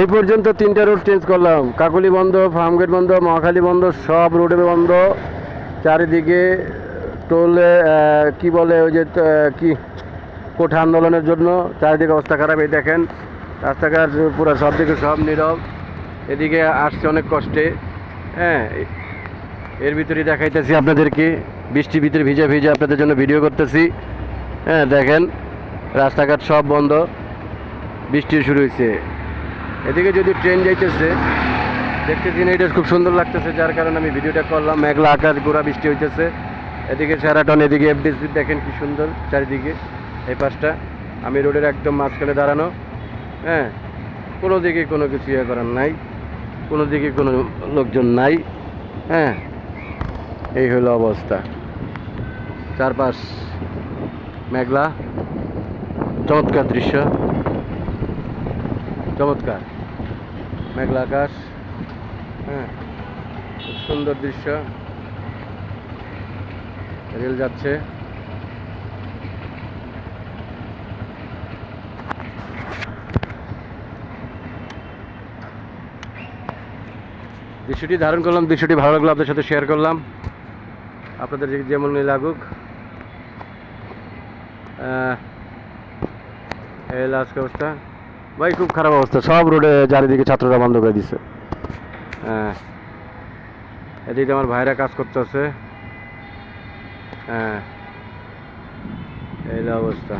এই পর্যন্ত তিনটা রুট চেঞ্জ করলাম। কাকুলি বন্ধ, ফার্মগেট বন্ধ, মহাখালী বন্ধ, সব রোডে বন্ধ। চারিদিকে টোলে কি বলে ওই যে কি, কোঠা আন্দোলনের জন্য চারিদিকে অবস্থা খারাপ, এই দেখেন। রাস্তাঘাট পুরো সব দিকে সব নীরব। এদিকে আসছে অনেক কষ্টে। হ্যাঁ এর ভিতরে দেখাইতেছি আপনাদেরকে। বৃষ্টির ভিতরে ভিজে ভিজে আপনাদের জন্য ভিডিও করতেছি। হ্যাঁ দেখেন, রাস্তাঘাট সব বন্ধ। বৃষ্টি শুরু হয়েছে এদিকে যদি ট্রেন যাইতেছে, দেখতেছি না, এটা খুব সুন্দর লাগতেছে, যার কারণে আমি ভিডিওটা করলাম। মেঘলা আকাশ, গোড়া বৃষ্টি হইতেছে। এদিকে স্যারাটন এদিকে এফডিসি দেখেন কি সুন্দর চারিদিকে, এই পাশটা। আমি রোডের একদম মাঝখানে দাঁড়ানো। হ্যাঁ কোনো দিকে কোনো কিছু ইয়ে করার নাই। কোনো দিকে কোনো লোকজন নাই। হ্যাঁ এই হলো অবস্থা। চারপাশ মেঘলা, চমৎকার দৃশ্য। চমৎকার। মেঘলা আকাশ। হ্যাঁ খুব সুন্দর দৃশ্য। রেল যাচ্ছে। দৃশ্যটি ধারণ করলাম, দৃশ্যটি ভালো লাগল, আপনাদের সাথে শেয়ার করলাম। আপনাদের যেমন লাগুক। এই আজকে অবস্থা। ভাই, খুব খারাপ অবস্থা। সব রোডে চারিদিকে ছাত্ররা বন্ধ করে দিছে। হ্যাঁ। এদিকে আমার ভাইরা কাজ করতেছে। হ্যাঁ। এই অবস্থা।